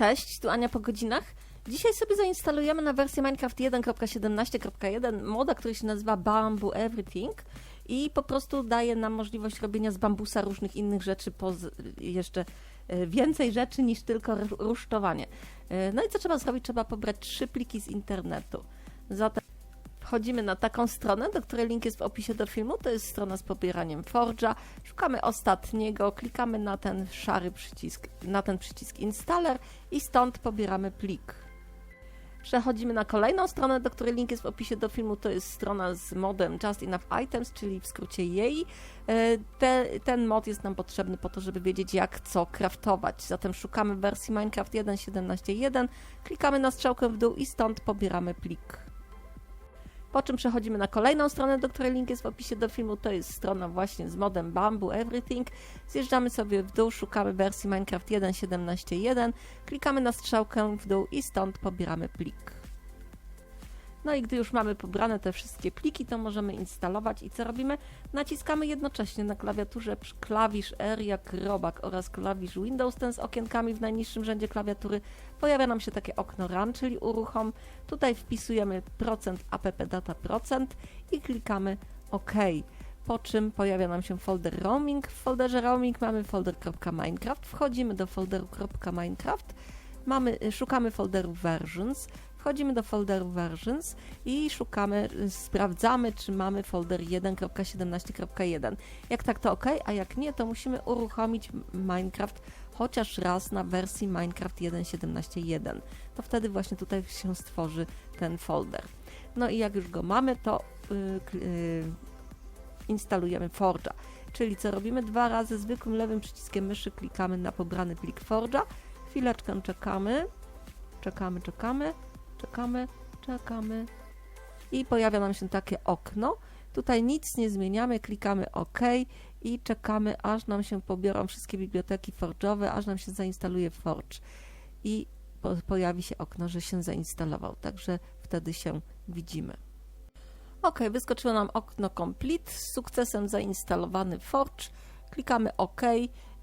Cześć, tu Ania po godzinach. Dzisiaj sobie zainstalujemy na wersję Minecraft 1.17.1 moda, który się nazywa Bamboo Everything i po prostu daje nam możliwość robienia z bambusa różnych innych rzeczy, jeszcze e, więcej rzeczy niż tylko ru- rusztowanie. E, No i co trzeba zrobić? Trzeba pobrać trzy pliki z internetu. Zatem Wchodzimy na taką stronę, do której link jest w opisie do filmu. To jest strona z pobieraniem Forge'a. Szukamy ostatniego, klikamy na ten szary przycisk, na ten przycisk Installer i stąd pobieramy plik. Przechodzimy na kolejną stronę, do której link jest w opisie do filmu. To jest strona z modem Just Enough Items, czyli w skrócie jej. E, Te, ten mod jest nam potrzebny po to, żeby wiedzieć jak co craftować. Zatem szukamy wersji Minecraft 1.17.1, klikamy na strzałkę w dół i stąd pobieramy plik. Po czym przechodzimy na kolejną stronę, do której link jest w opisie do filmu. To jest strona właśnie z modem Bamboo Everything. Zjeżdżamy sobie w dół, szukamy wersji Minecraft 1.17.1, klikamy na strzałkę w dół i stąd pobieramy plik. No i gdy już mamy pobrane te wszystkie pliki, to możemy instalować i co robimy? Naciskamy jednocześnie na klawiaturze klawisz R jak robak oraz klawisz Windows ten z okienkami w najniższym rzędzie klawiatury. Pojawia nam się takie okno Run, czyli uruchom. Tutaj wpisujemy procent app data procent i klikamy OK. Po czym pojawia nam się folder roaming. W folderze roaming mamy folder.minecraft. Wchodzimy do folderu .minecraft. Mamy, y, szukamy folderu versions. Wchodzimy do folderu versions i szukamy, sprawdzamy, czy mamy folder 1.17.1. Jak tak, to OK, a jak nie, to musimy uruchomić Minecraft chociaż raz na wersji Minecraft 1.17.1. To wtedy właśnie tutaj się stworzy ten folder. No i jak już go mamy, to y, k- y, instalujemy Forge'a. Czyli co robimy? Dwa razy zwykłym lewym przyciskiem myszy klikamy na pobrany plik Forge'a. Chwileczkę czekamy. Czekamy, czekamy, czekamy, czekamy. I pojawia nam się takie okno. Tutaj nic nie zmieniamy, klikamy OK i czekamy, aż nam się pobiorą wszystkie biblioteki Forge'owe, aż nam się zainstaluje Forge. I po, pojawi się okno, że się zainstalował. Także wtedy się widzimy. OK, wyskoczyło nam okno Complete, z sukcesem zainstalowany Forge. Klikamy OK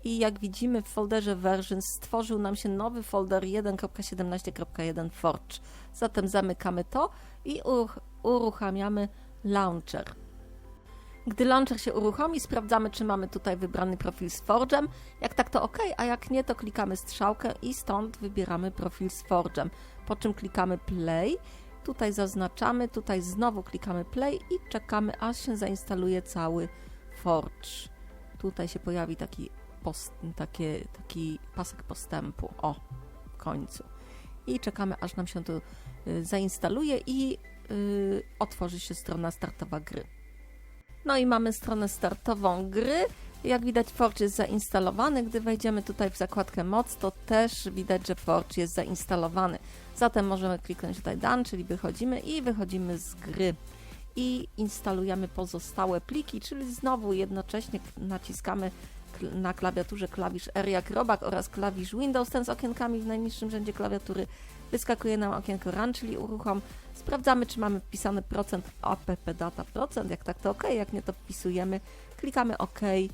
i jak widzimy w folderze Versions stworzył nam się nowy folder 1.17.1 Forge. Zatem zamykamy to i uruch- uruchamiamy Launcher. Gdy launcher się uruchomi, sprawdzamy, czy mamy tutaj wybrany profil z Forge'em. Jak tak, to OK, a jak nie, to klikamy strzałkę i stąd wybieramy profil z Forge'em. Po czym klikamy Play. Tutaj zaznaczamy, tutaj znowu klikamy Play i czekamy, aż się zainstaluje cały Forge. Tutaj się pojawi taki, post, takie, taki pasek postępu. O, w końcu. I czekamy, aż nam się to y, zainstaluje i y, otworzy się strona startowa gry. No i mamy stronę startową gry. Jak widać, Forge jest zainstalowany. Gdy wejdziemy tutaj w zakładkę moc, to też widać, że Forge jest zainstalowany. Zatem możemy kliknąć tutaj Done, czyli wychodzimy i wychodzimy z gry. I instalujemy pozostałe pliki, czyli znowu jednocześnie naciskamy na klawiaturze klawisz R jak robak oraz klawisz Windows ten z okienkami w najniższym rzędzie klawiatury. Wyskakuje nam okienko Run, czyli uruchom. Sprawdzamy, czy mamy wpisany procent app data procent. Jak tak, to OK. Jak nie, to wpisujemy. Klikamy OK. Yy,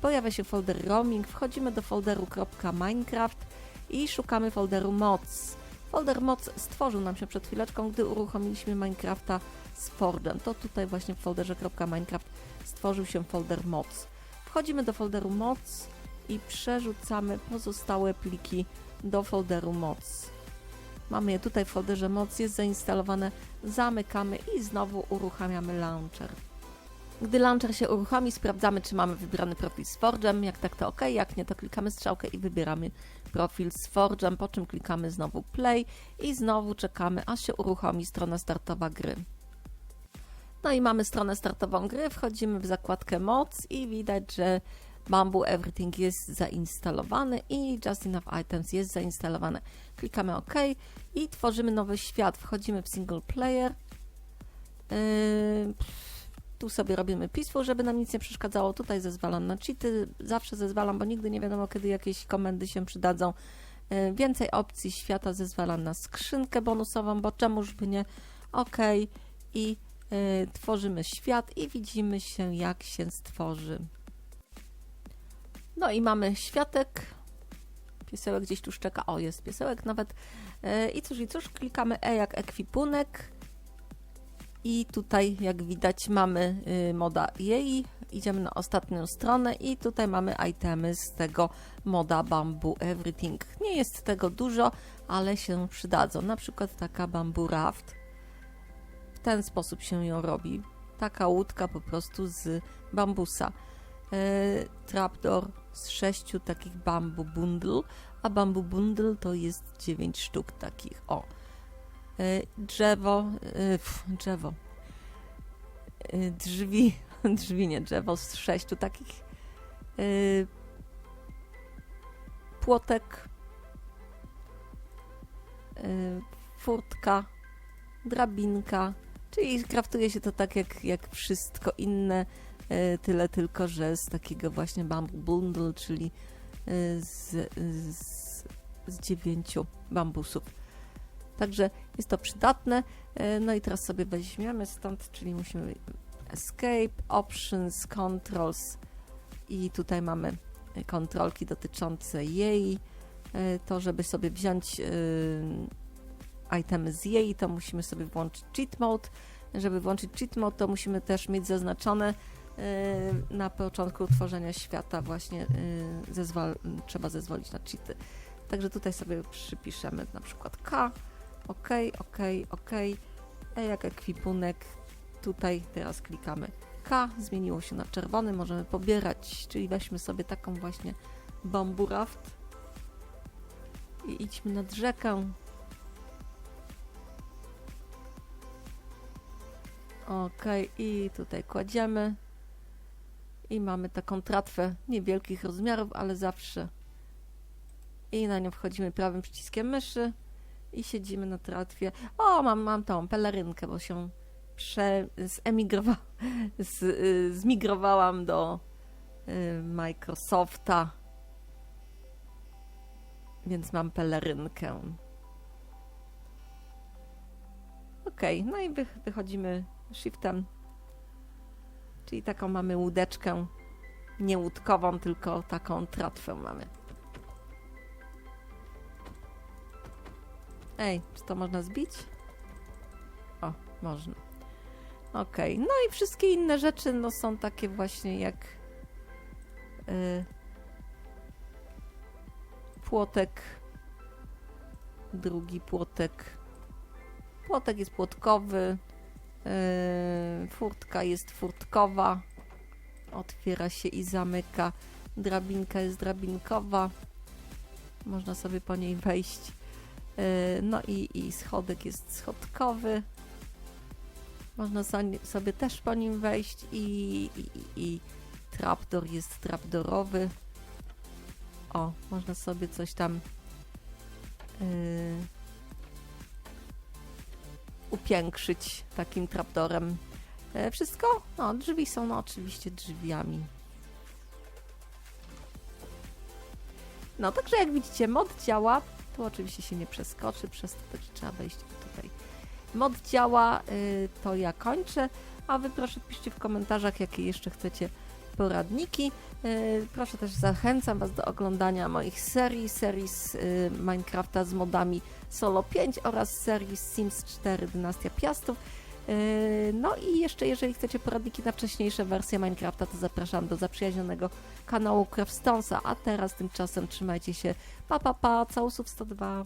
Pojawia się folder roaming. Wchodzimy do folderu .minecraft i szukamy folderu moc. Folder moc stworzył nam się przed chwileczką, gdy uruchomiliśmy Minecrafta z Forge'em. To tutaj właśnie w folderze .minecraft stworzył się folder moc. Wchodzimy do folderu moc i przerzucamy pozostałe pliki do folderu moc. Mamy je tutaj w folderze moc, jest zainstalowane, zamykamy i znowu uruchamiamy launcher. Gdy launcher się uruchomi, sprawdzamy, czy mamy wybrany profil z Forge'em. Jak tak, to OK. Jak nie, to klikamy strzałkę i wybieramy profil z Forge'em, po czym klikamy znowu Play i znowu czekamy, aż się uruchomi strona startowa gry. No i mamy stronę startową gry, wchodzimy w zakładkę moc i widać, że Bamboo Everything jest zainstalowany i Just Enough Items jest zainstalowane. Klikamy OK i tworzymy nowy świat. Wchodzimy w single player. Yy, tu sobie robimy peaceful, żeby nam nic nie przeszkadzało. Tutaj zezwalam na cheaty. Zawsze zezwalam, bo nigdy nie wiadomo, kiedy jakieś komendy się przydadzą. Yy, Więcej opcji świata zezwalam na skrzynkę bonusową, bo czemuż by nie. OK. I tworzymy świat i widzimy się, jak się stworzy. No i mamy światek. Piesełek gdzieś tu szczeka. O, jest piesełek nawet. E, I cóż, i cóż, klikamy E jak ekwipunek. I tutaj, jak widać, mamy y, moda jej. Idziemy na ostatnią stronę i tutaj mamy itemy z tego moda Bamboo Everything. Nie jest tego dużo, ale się przydadzą. Na przykład taka Bamboo Raft. W ten sposób się ją robi. Taka łódka po prostu z bambusa. E, trapdoor z sześciu takich Bamboo Bundle, a Bamboo Bundle to jest dziewięć sztuk takich. O. E, drzewo, e, drzewo, drzwi, drzwi nie drzewo, z sześciu takich, płotek, furtka, drabinka, czyli kraftuje się to tak jak, jak wszystko inne, e, tyle tylko, że z takiego właśnie bamboo bundle, czyli e, z, z, z dziewięciu bambusów. Także jest to przydatne. E, No i teraz sobie weźmiemy stąd, czyli musimy Escape, Options, Controls i tutaj mamy kontrolki dotyczące jej. To, żeby sobie wziąć itemy z jej, to musimy sobie włączyć cheat mode. Żeby włączyć cheat mode, to musimy też mieć zaznaczone e, na początku tworzenia świata właśnie e, zezwal, trzeba zezwolić na cheaty. Także tutaj sobie przypiszemy na przykład K, OK, OK, OK. E jak ekwipunek. Tutaj teraz klikamy K, zmieniło się na czerwony, możemy pobierać, czyli weźmy sobie taką właśnie bamboo raft i idźmy nad rzekę. Ok, i tutaj kładziemy. I mamy taką tratwę niewielkich rozmiarów, ale zawsze. I na nią wchodzimy prawym przyciskiem myszy i siedzimy na tratwie. O, mam, mam tą pelerynkę, bo się prze, zemigrowa, z, y, zmigrowałam do y, Microsofta, więc mam pelerynkę. Ok, no i wy, wychodzimy shiftem, czyli taką mamy łódeczkę, nie łódkową, tylko taką tratwę mamy. Ej, czy to można zbić? O, można. Okej, no i wszystkie inne rzeczy no, są takie właśnie jak y, płotek, drugi płotek. Płotek jest płotkowy, furtka jest furtkowa, otwiera się i zamyka. Drabinka jest drabinkowa, można sobie po niej wejść. Y, No i, i schodek jest schodkowy. Można so- sobie też po nim wejść i, i, i- trapdoor jest trapdorowy. O, można sobie coś tam yy, upiększyć takim trapdorem. E, Wszystko? No, drzwi są no, oczywiście drzwiami. No, także jak widzicie, mod działa. Tu oczywiście się nie przeskoczy, przez to też trzeba wejść tutaj. Mod działa, y, to ja kończę, a wy proszę piszcie w komentarzach, jakie jeszcze chcecie poradniki. Y, Proszę też zachęcam was do oglądania moich serii, serii z y, Minecrafta z modami Solo 5 oraz serii z Sims 4 Dynastia Piastów. Y, No i jeszcze, jeżeli chcecie poradniki na wcześniejsze wersje Minecrafta, to zapraszam do zaprzyjaźnionego kanału Craftstonesa. A teraz tymczasem trzymajcie się. Pa, pa, pa, całusów 102.